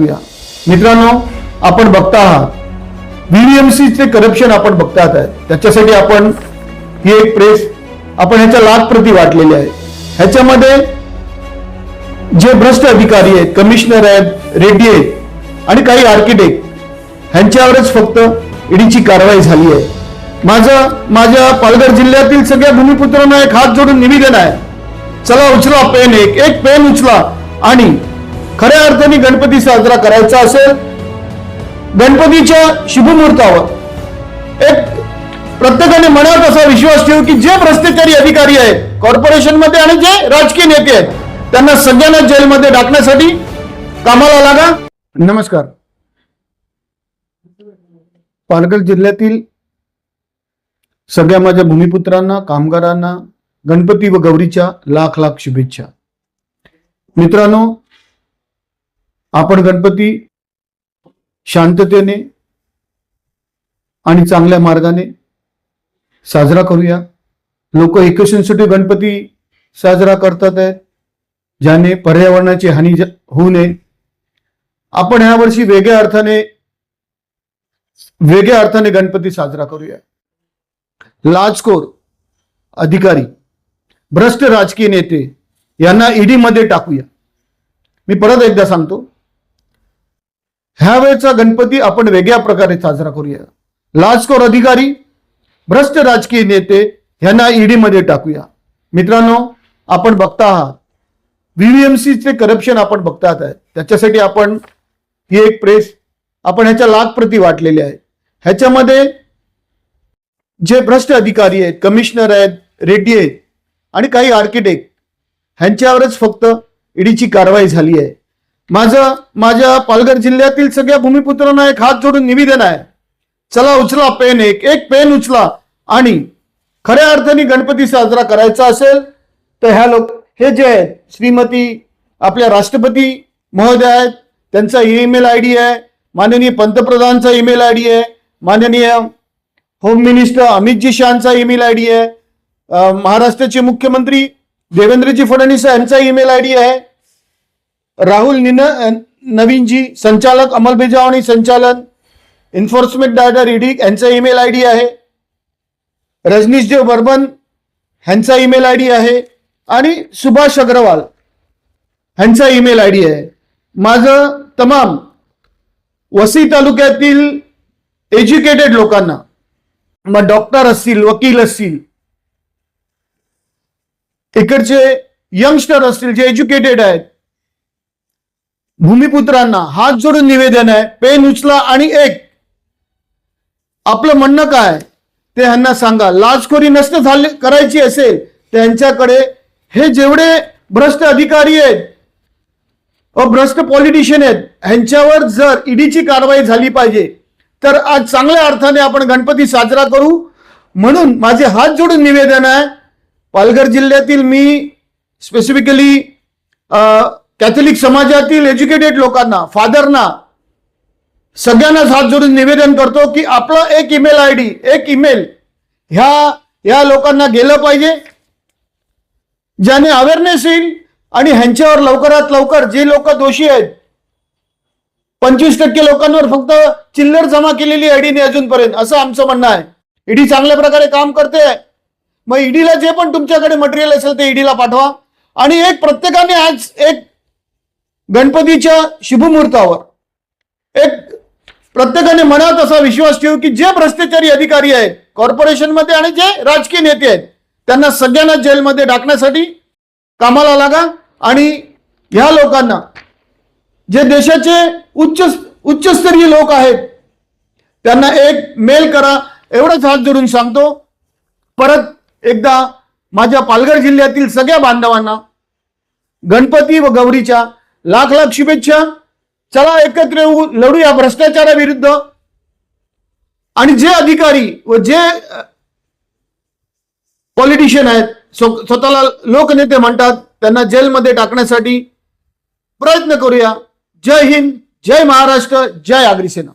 मित्रांनो आपण बघता आहात. व्हीव्हीएमसीचे करप्शन आपण बघतात आहे. त्याच्यासाठी आपण ही एक प्रेस आपण ह्याच्या लाख प्रती वाटलेली आहे. ह्याच्यामध्ये जे भ्रष्ट अधिकारी आहेत कमिशनर आहेत रेड्डी आहेत आणि काही आर्किटेक्ट ह्यांच्यावरच फक्त ईडीची कारवाई झाली आहे. माझं माझ्या पालघर जिल्ह्यातील सगळ्या भूमिपुत्रांना एक हात जोडून निवेदन आहे. चला उचला पेन एक एक पेन उचला आणि खऱ्या अर्थाने गणपती साजरा करायचा असेल गणपतीच्या शुभमुहूर्तावर. एक प्रत्येकाने मनात असा विश्वास ठेवू की जे भ्रष्टाचारी अधिकारी आहेत कॉर्पोरेशनमध्ये आणि जे राजकीय नेते आहेत त्यांना सगळ्यांना जेलमध्ये टाकण्यासाठी कामाला लागा. नमस्कार. पालघर जिल्ह्यातील सगळ्या माझ्या भूमिपुत्रांना कामगारांना गणपती व गौरीच्या लाख लाख शुभेच्छा. मित्रांनो आपण गणपती शांततेने आणि चांगल्या मार्गाने साजरा करूया. लोक एकशेसाठी गणपती साजरा करतात आहेत ज्याने पर्यावरणाची हानी ज- होऊ नये. आपण ह्या वर्षी वेगळ्या अर्थाने वेगळ्या अर्थाने गणपती साजरा करूया. लाचखोर अधिकारी भ्रष्ट राजकीय नेते यांना ईडी मध्ये टाकूया. मी परत एकदा सांगतो ह्या वेळचा गणपती आपण वेगळ्या प्रकारे साजरा करूया. लाचखोर अधिकारी भ्रष्ट राजकीय नेते यांना ईडीमध्ये टाकूया. मित्रांनो आपण बघता आहात. व्हीव्हीएमसीचे करप्शन आपण बघतात आहे. त्याच्यासाठी आपण ही एक प्रेस आपण ह्याच्या लाख प्रती वाटलेली आहे. ह्याच्यामध्ये जे भ्रष्ट अधिकारी आहेत कमिशनर आहेत रेड्डी आहेत आणि काही आर्किटेक्ट ह्यांच्यावरच फक्त ईडीची कारवाई झाली आहे. माझं माझ्या पालघर जिल्ह्यातील सगळ्या भूमिपुत्रांना एक हात जोडून निवेदन आहे. चला उचला पेन एक एक पेन उचला. आणि खऱ्या अर्थाने गणपती साजरा करायचा असेल तर ह्या लोक हे जे आहेत श्रीमती आपल्या राष्ट्रपती महोदय आहेत त्यांचा ईमेल आय डी आहे माननीय पंतप्रधानचा ईमेल आय डी आहे माननीय होम मिनिस्टर अमितजी शहाचा ईमेल आय डी आहे महाराष्ट्राचे मुख्यमंत्री देवेंद्रजी फडणवीस यांचा ईमेल आय डी आहे राहुल निन नवीनजी संचालक अंमलबजावणी संचालन एन्फोर्समेंट डायरेक्टर ईडी यांचा ईमेल आय डी आहे. रजनीश देव बर्मन ह्यांचा ईमेल आय डी आहे. आणि सुभाष अग्रवाल ह्यांचा ईमेल आय डी आहे. माझं तमाम वसी तालुक्यातील एज्युकेटेड लोकांना मग डॉक्टर असतील वकील असतील इकडचे यंगस्टर असतील जे एज्युकेटेड आहेत भूमिपुत्रांना हात जोडून निवेदन आहे. पेन उचला आणि एक. आपलं म्हणणं काय? ते ह्यांना सांगा. लाचखोरी नष्ट झाली करायची असेल त्यांच्याकडे हे जेवढे भ्रष्ट अधिकारी आहेत व भ्रष्ट पॉलिटिशियन आहेत ह्यांच्यावर जर ईडीची कारवाई झाली पाहिजे तर आज चांगल्या अर्थाने आपण गणपती साजरा करू. म्हणून माझे हात जोडून निवेदन आहे. पालघर जिल्ह्यातील मी स्पेसिफिकली कॅथलिक समाजातील एज्युकेटेड लोकांना फादरना सगळ्यांनाच हात जोडून निवेदन करतो की आपला एक ईमेल आय डी एक ईमेल ह्या या लोकांना गेलं पाहिजे. ज्याने अवेअरनेस येईल आणि ह्यांच्यावर लवकरात लवकर जे लोक दोषी आहेत पंचवीस टक्के लोकांवर फक्त चिल्लर जमा केलेली ईडीने अजूनपर्यंत असं आमचं म्हणणं आहे. ईडी चांगल्या प्रकारे काम करते. मग ईडीला जे पण तुमच्याकडे मटेरियल असेल ते ईडीला पाठवा. आणि एक प्रत्येकाने आज एक गणपतीच्या शुभमुहूर्तावर. एक प्रत्येकाने मनात असा विश्वास ठेवू की जे भ्रष्टाचारी अधिकारी आहेत कॉर्पोरेशनमध्ये आणि जे राजकीय नेते आहेत त्यांना सगळ्यांना जेलमध्ये टाकण्यासाठी कामाला लागा आणि ह्या लोकांना जे देशाचे उच्च उच्चस्तरीय लोक आहेत त्यांना एक मेल करा एवढंच हात जोडून सांगतो. परत एकदा माझ्या पालघर जिल्ह्यातील सगळ्या बांधवांना गणपती व गौरीच्या लाख लाख शुभेच्छा. चला एकत्र येऊ लढूया भ्रष्टाचाराविरुद्ध आणि जे अधिकारी व जे पॉलिटिशियन आहेत स्वतःला लोकनेते म्हणतात त्यांना जेलमध्ये टाकण्यासाठी प्रयत्न करूया. जय हिंद जय महाराष्ट्र जय आगरी सेना.